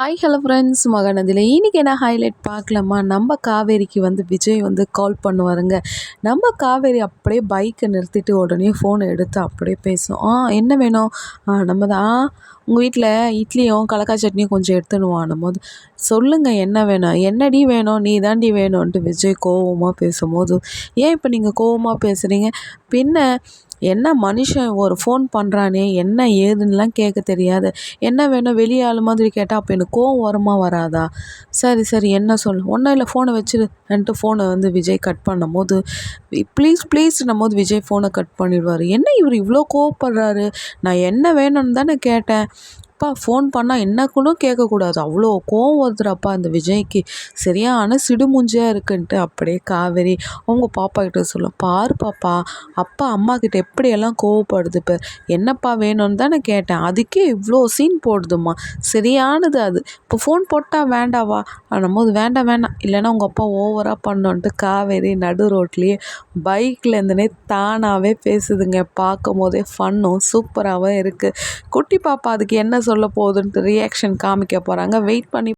Hi hello friends மகனதில் இன்றைக்கி என்ன highlight பார்க்கலாமா? நம்ம காவேரிக்கு வந்து விஜய் வந்து கால் பண்ணுவாருங்க. நம்ம காவேரி அப்படியே பைக்கை நிறுத்திட்டு உடனே ஃபோனை எடுத்து அப்படியே பேசும். ஆ என்ன வேணும்? ஆ நம்ம தான் உங்கள் வீட்டில் இட்லியும் கலக்காய் சட்னியும் கொஞ்சம் எடுத்துன்னு போது சொல்லுங்கள் என்ன வேணும்? என்னடி வேணும்? நீ தாண்டி வேணும்ன்ட்டு விஜய் கோவமாக பேசும்போது ஏன் இப்போ நீங்கள் கோவமாக பேசுகிறீங்க பின்ன என்ன மனுஷன் ஒரு ஃபோன் பண்ணுறானே என்ன ஏதுன்னுலாம் கேட்க தெரியாது. என்ன வேணும் வெளியே ஆள் மாதிரி கேட்டால் அப்போ எனக்கு கோவம் வரமா வராதா? சரி சரி என்ன சொல் ஒன்றும் இல்லை ஃபோனை வச்சுருன்ட்டு ஃபோனை வந்து விஜய் கட் பண்ணும் போது ப்ளீஸ் ப்ளீஸ்னும் போது விஜய் ஃபோனை கட் பண்ணிடுவார். என்ன இவர் இவ்வளோ கோவப்படுறாரு? நான் என்ன வேணும்னு தானே கேட்டேன். அப்பா ஃபோன் பண்ணால் என்ன கூட கேட்கக்கூடாது அவ்வளோ கோவம் வருதுடாப்பா அந்த விஜய்க்கு. சரியான சிடுமூஞ்சியாக இருக்குன்ட்டு அப்படியே காவேரி அவங்க பாப்பா கிட்ட சொல்லும் பாரு பாப்பா அப்பா அம்மா கிட்ட எப்படியெல்லாம் கோவப்படுது இப்போ என்னப்பா வேணும்னு தானே கேட்டேன். அதுக்கே இவ்வளோ சீன் போடுதும்மா. சரியானது அது. இப்போ ஃபோன் போட்டால் வேண்டாவா? போது வேண்டாம் வேண்டாம். இல்லைன்னா உங்கள் அப்பா ஓவராக பண்ணோன்ட்டு காவேரி நடு ரோட்லேயே பைக்கில் இருந்துனே தானாகவே பேசுதுங்க. பார்க்கும் போதே ஃபன்னும் சூப்பராகவும் இருக்குது குட்டி பாப்பா அதுக்கு என்ன சொல்ல போகுதுன்ட்டு ரியாக்ஷன் காமிக்க போகிறாங்க வெயிட் பண்ணி